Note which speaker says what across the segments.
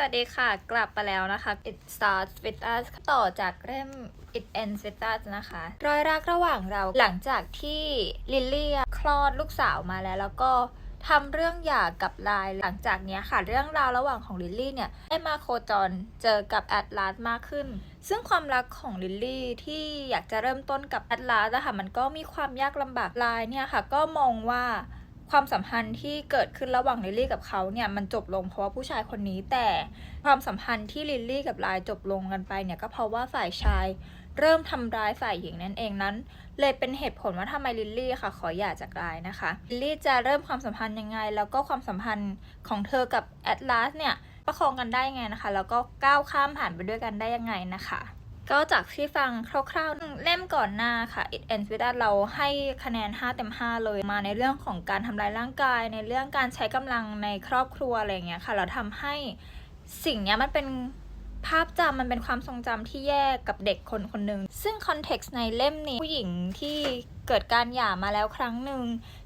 Speaker 1: สวัสดีค่ะ กลับมาแล้วนะคะ It starts with us ต่อจากเล่ม It ends with us นะคะ รอยรักระหว่างเราหลังจากที่ลิลลี่คลอดลูกสาวมาแล้ว แล้วก็ทำเรื่องหย่ากับไลน์หลังจากนี้ค่ะ เรื่องราวระหว่างของลิลลี่เนี่ยได้มาโคจรเจอกับแอดลาสมากขึ้น ซึ่งความรักของลิลลี่ที่อยากจะเริ่มต้นกับแอดลาสอะคะมันก็มีความยากลำบากไลน์เนี่ยค่ะ ก็มองว่า ความสัมพันธ์ที่เกิดขึ้นระหว่างลิลลี่กับเขาเนี่ยมันจบลงเพราะว่าผู้ชายคนนี้แต่ความสัมพันธ์ที่ลิลลี่กับลน์จบลงกันไปเนี่ยก็เพราะว่าฝ่ายชายเริ่มทำร้ายฝ่ายหญิงนั่นเองนั้น เลยเป็นเหตุผลว่าทำไมลิลลี่ค่ะขอหย่าจากลน์นะคะลิลลี่จะเริ่มความสัมพันธ์ยังไง แล้วก็ความสัมพันธ์ของเธอกับแอดลาสเนี่ยประคองกันได้ยังไงนะคะ แล้วก็ก้าวข้ามผ่านไปด้วยกันได้ยังไงนะคะ ก็จากที่ฟังคร่าวๆ เล่มก่อนหน้าค่ะ It Ends With Us เราให้คะแนน 5 เต็ม 5 เลยมาในเรื่องของการทำลายร่างกาย ในเรื่องการใช้กำลังในครอบครัวอะไรเงี้ยค่ะ เราทำให้สิ่งเนี้ยมันเป็น ภาพจำมันเป็นความทรงจำที่แย่กับเด็กคนคนหนึ่งซึ่งคอนเท็กซ์ในเล่มนี้ผู้หญิงที่เกิดการหย่ามาแล้วครั้งหนึ่ง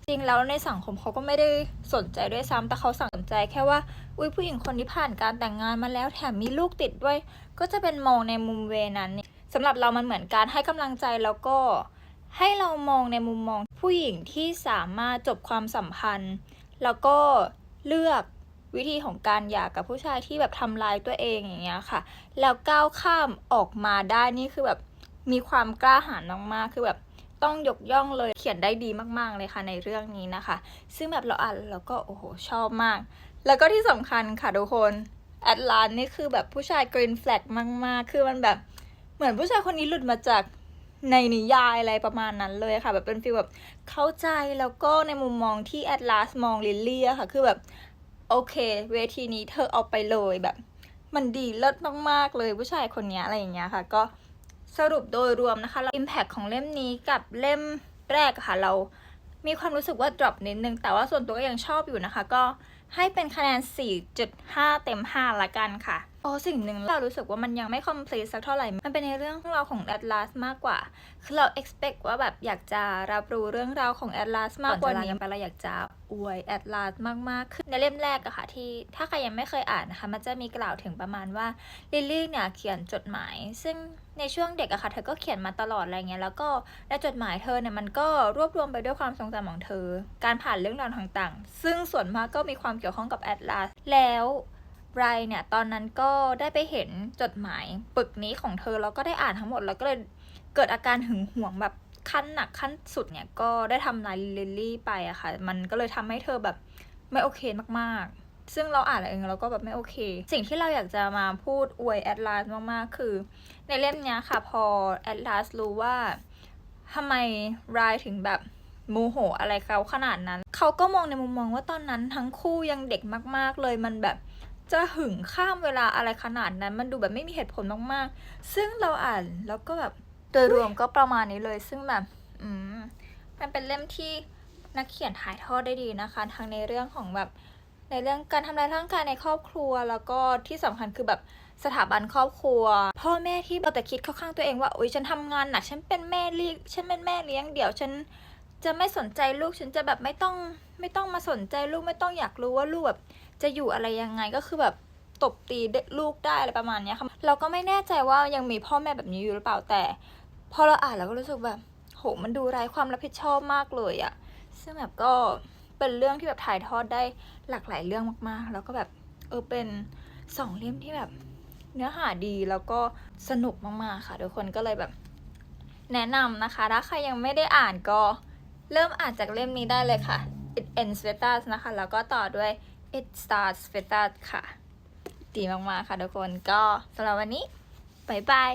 Speaker 1: จริงแล้วในสังคมเขาก็ไม่ได้สนใจด้วยซ้ำแต่เขาสนใจแค่ว่า อุ้ยผู้หญิงคนที่ผ่านการแต่งงานมาแล้วแถมมีลูกติดด้วย ก็จะเป็นมองในมุมเวนั้นเนี่ยสำหรับเรามันเหมือนการให้กำลังใจแล้วก็ให้เรามองในมุมมองผู้หญิงที่สามารถจบความสัมพันธ์ แล้วก็เลือก วิธีของการหย่ากกับผู้ชายที่แบบทำลายตัวเองอย่างเงี้ยค่ะ แล้วก้าวข้ามออกมาได้นี่คือแบบมีความกล้าหาญมากๆคือแบบต้องยกย่องเลยเขียนได้ดีมากๆเลยค่ะในเรื่องนี้นะคะ ซึ่งแบบเราอ่านแล้วก็โอ้โหชอบมาก แล้วก็ที่สำคัญค่ะทุกคนแอดลานนี่คือแบบผู้ชายกรีนแฟลกมากๆ คือมันแบบเหมือนผู้ชายคนนี้หลุดมาจากในนิยายอะไรประมาณนั้นเลยค่ะ แบบเป็นฟีลแบบเข้าใจแล้วก็ในมุมมองที่แอดลาสมองลิลลี่อะค่ะ คือแบบ โอเค เวทีนี้เธอเอาไปเลยแบบ มันดีเลิศมากๆเลยผู้ชายคนนี้อะไรอย่างเงี้ยค่ะ ก็สรุปโดยรวมนะคะเราอิมแพคของเล่มนี้กับเล่มแรกค่ะเรามีความรู้สึกว่า drop นิดนึง แต่ว่าส่วนตัวก็ยังชอบอยู่นะคะ ก็ให้เป็นคะแนน 4.5 เต็ม 5 ละกันค่ะ อ๋อสิ่งหนึ่งเรารู้สึกว่ามันยังไม่ complete สักเท่าไหร่ มันเป็นในเรื่องราวของ Atlas มากกว่า คือเรา expect ว่าแบบอยากจะรับรู้เรื่องราวของ Atlas มากกว่านี้ไปเราอยากจะอวย Atlas มากๆขึ้นในเล่มแรกอะค่ะที่ถ้าใครยังไม่เคยอ่านนะคะ มันจะมีกล่าวถึงประมาณว่าลิลลี่เนี่ยเขียนจดหมาย ซึ่งในช่วงเด็กอะค่ะเธอก็เขียนมาตลอดอะไรเงี้ยแล้วก็ในจดหมายเธอเนี่ยมันก็รวบรวมไปด้วยความทรงจำของเธอ การผ่านเรื่องราวต่างๆ ซึ่งส่วนมากก็มีความเกี่ยวข้องกับ Atlas แล้ว ไรเนี่ยตอนนั้นก็ได้ไปเห็นจดหมายปึกนี้ของเธอแล้วก็ได้อ่านทั้งหมดแล้วก็เลยเกิดอาการหึงหวงแบบขั้นหนักขั้นสุดเนี่ยก็ได้ทำลายลิลลี่ไปอะค่ะ มันก็เลยทำให้เธอแบบไม่โอเคมากๆ ซึ่งเราอ่านเองเราก็แบบไม่โอเค สิ่งที่เราอยากจะมาพูดอวยแอดลาสมากๆ คือ ในเล่มเนี้ยค่ะพอแอดลาสรู้ว่าทำไมไรถึงแบบโมโหอะไรเขาขนาดนั้น เขาก็มองในมุมมองว่าตอนนั้นทั้งคู่ยังเด็กมากๆเลยมันแบบ จะหึงข้ามเวลาอะไรขนาดนั้น มันดูแบบไม่มีเหตุผลมากๆ ซึ่งเราอ่านแล้วก็แบบโดยรวมก็ประมาณนี้เลย ซึ่งแบบอืมมันเป็นเล่มที่นักเขียนถ่ายทอดได้ดีนะคะ ทั้งในเรื่องของแบบในเรื่องการทำลายร่างกายในครอบครัว แล้วก็ที่สำคัญคือแบบสถาบันครอบครัว พ่อแม่ที่เอาแต่คิดเข้าข้างตัวเองว่าโอ๊ยฉันทำงานหนักฉันเป็นแม่เลี้ยงฉันเป็นแม่เลี้ยงเดี๋ยวฉันจะไม่สนใจลูกฉันจะแบบไม่ต้องไม่ต้องมาสนใจลูกไม่ต้องอยากรู้ว่าลูกแบบ จะอยู่อะไรยังไงก็คือแบบตบตีลูกได้อะไรประมาณนี้ค่ะเราก็ไม่แน่ใจว่ายังมีพ่อแม่แบบนี้อยู่หรือเปล่าแต่ พอเราอ่านเราก็รู้สึกแบบ โหมันดูไร้ความรับผิดชอบมากเลยอะซึ่งแบบก็เป็นเรื่องที่แบบถ่ายทอดได้หลากหลายเรื่องมากๆ แล้วก็แบบเออเป็นสองเล่มที่แบบเนื้อหาดีแล้วก็สนุกมากๆค่ะทุกคนก็เลยแบบ แนะนำนะคะถ้าใครยังไม่ได้อ่านก็เริ่มอ่านจากเล่มนี้ได้เลยค่ะ It ends with us นะคะ แล้วก็ต่อด้วย It starts with us ค่ะ ดีมาก ๆ ค่ะทุกคนก็สำหรับวันนี้บ๊ายบาย